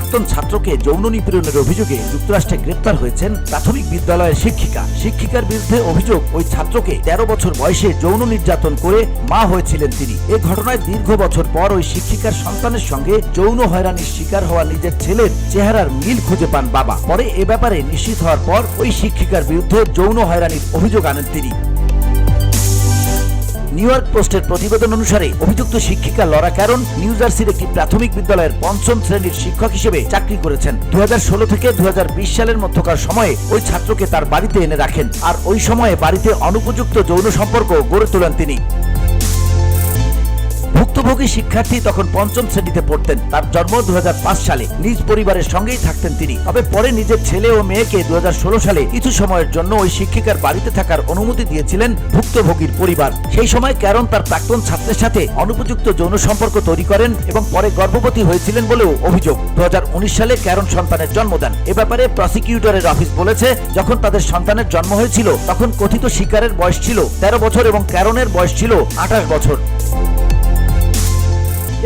প্রাক্তন ছাত্রকে যৌন নিপীড়নের অভিযোগে যুক্তরাষ্ট্রে গ্রেপ্তার হয়েছেন প্রাথমিক বিদ্যালয়ের শিক্ষিকা। শিক্ষিকার বিরুদ্ধে অভিযোগ, ওই ছাত্রকে তেরো বছর বয়সে যৌন নির্যাতন করে মা হয়েছিলেন তিনি। এ ঘটনায় দীর্ঘ বছর পর ওই শিক্ষিকার সন্তানের সঙ্গে যৌন হয়রানির শিকার হওয়া নিজের ছেলের চেহারার মিল খুঁজে পান বাবা। পরে এ ব্যাপারে নিশ্চিত হওয়ার পর ওই শিক্ষিকার বিরুদ্ধে যৌন হয়রানির অভিযোগ আনেন তিনি। নিউ ইয়র্ক পোস্টের প্রতিবেদন অনুসারে অভিযুক্ত শিক্ষিকা লরা ক্যারন নিউ জার্সির একটি প্রাথমিক বিদ্যালয়ের পঞ্চম শ্রেণির শিক্ষক হিসেবে চাকরি করেছেন। দু হাজার ষোলো থেকে দু হাজার বিশ সালের মধ্যকার সময়ে ওই ছাত্রকে তার বাড়িতে এনে রাখেন। আর ওই সময়ে বাড়িতে অনুপযুক্ত যৌন সম্পর্ক গড়ে তোলেন তিনি। ভুক্তভোগী শিক্ষার্থী তখন পঞ্চম শ্রেণীতে পড়তেন। তার জন্ম দু হাজার পাঁচ সালে। নিজ পরিবারের সঙ্গেই থাকতেন তিনি। তবে পরে নিজের ছেলে ও মেয়েকে দু হাজার ষোলো সালে কিছু সময়ের জন্য ওই শিক্ষিকার বাড়িতে থাকার অনুমতি দিয়েছিলেন ভুক্তভোগীর পরিবার। সেই সময় ক্যারন তার প্রাক্তন ছাত্রের সাথে অনুপযুক্ত যৌন সম্পর্ক তৈরি করেন এবং পরে গর্ভবতী হয়েছিলেন বলেও অভিযোগ। দু হাজার উনিশ সালে ক্যারন সন্তানের জন্ম দেন। এ ব্যাপারে প্রসিকিউটরের অফিস বলেছে, যখন তাদের সন্তানের জন্ম হয়েছিল, তখন কথিত শিকারের বয়স ছিল তেরো বছর এবং ক্যারনের বয়স ছিল আঠাশ বছর।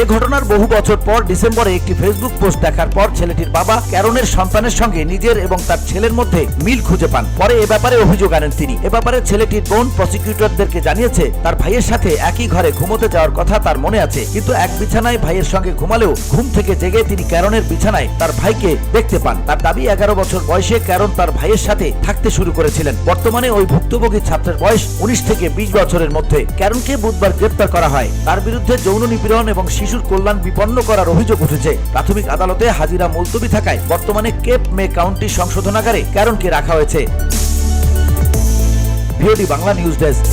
এ ঘটনার বহু বছর পর ডিসেম্বরে একটি ফেসবুক পোস্ট দেখার পর ছেলেটির বাবা ক্যারনের সন্তানের সঙ্গে নিজের এবং তার ছেলের মধ্যে মিল খুঁজে পান। পরে এ ব্যাপারে অভিযোগ আনেন তিনি। এ ব্যাপারে ছেলেটির বোন প্রসিকিউটরদেরকে জানিয়েছে, তার ভাইয়ের সাথে একই ঘরে ঘুমোতে যাওয়ার কথা তার মনে আছে। কিন্তু এক বিছানায় ভাইয়ের সঙ্গে ঘুমালেও ঘুম থেকে জেগে তিনি ক্যারনের বিছানায় তার ভাইকে দেখতে পান। তার দাবি, এগারো বছর বয়সে ক্যারন তার ভাইয়ের সাথে থাকতে শুরু করেছিলেন। বর্তমানে ওই ভুক্তভোগী ছাত্রের বয়স উনিশ থেকে বিশ বছরের মধ্যে। ক্যারনকে বুধবার গ্রেপ্তার করা হয়। তার বিরুদ্ধে যৌন নিপীড়ন এবং শিশুর কল্যাণ বিপন্ন করার অভিযোগ উঠেছে। প্রাথমিক আদালতে হাজিরা মুলতবি থাকায় বর্তমানে কেপ মে কাউন্টি সংশোধনাগারে ক্যারনকে রাখা হয়েছে। Bangla news desk.